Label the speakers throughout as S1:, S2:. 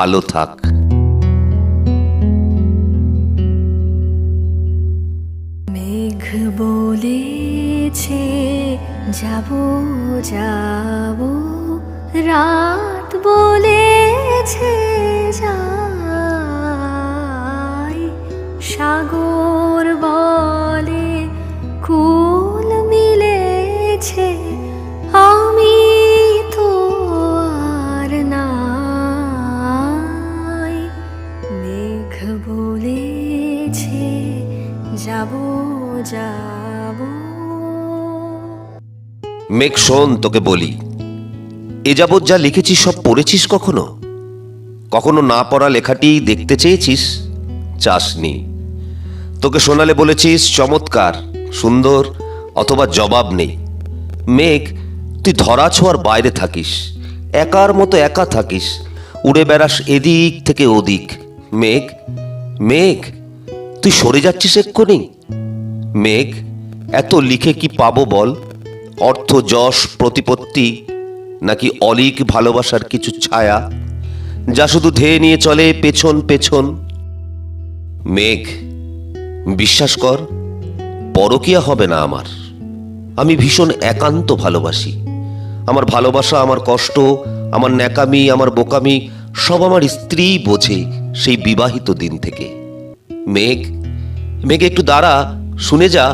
S1: ভালো থাক।
S2: মেঘ বলেছে যাব যাব। রাত বলেছে যাই। সাগর বলেছে যাব যাব।
S1: মেঘ, শোন, তোকে বলি। এ যাবৎ যা লিখেছিস, সব পড়েছিস কখনো? কখনো না পড়া লেখাটি দেখতে চেয়েছিস? চাসনি। তোকে শোনালে বলেছিস, চমৎকার, সুন্দর, অথবা জবাব নেই। মেঘ, তুই ধরা ছোঁয়ার বাইরে থাকিস। একার মতো একা থাকিস। উড়ে বেড়াস এদিক থেকে ওদিক। মেঘ মেঘ তুই সরে যাচ্ছিস এক্ষুনি? মেঘ, এত লিখে কি পাবো বল? অর্থ, যশ, প্রতিপত্তি, নাকি অলিক ভালোবাসার কিছু ছায়া? যা শুধু ধেয়ে নিয়ে চলে পেছন পেছন। মেঘ, বিশ্বাস কর, পরকিয়া হবে না আমার। আমি ভীষণ একান্ত ভালোবাসি। আমার ভালোবাসা, আমার কষ্ট, আমার ন্যাকামি, আমার বোকামি, সব আমার স্ত্রী বোঝে সেই বিবাহিত দিন থেকে। মেঘ। মেঘ, একটু দাঁড়া, শুনে যা।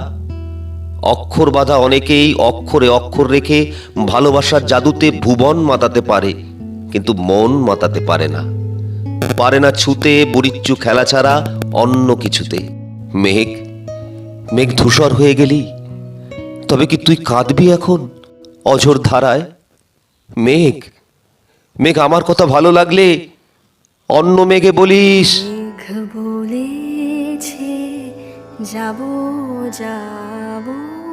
S1: অক্ষর বাঁধা অনেকেই অক্ষরে অক্ষর রেখে ভালোবাসার জাদুতে ভুবন মাতাতে পারে, কিন্তু মন মাতাতে পারে না। পারে না ছুতে বরিচ্চু খেলা ছাড়া অন্য কিছুতে। মেঘ মেঘ ধূসর হয়ে গেলি, তবে কি তুই কাঁদবি এখন, অঝোর ধারায়? মেঘ মেঘ, আমার কথা ভালো লাগলে অন্য মেঘে বলিস
S2: যাব যাব।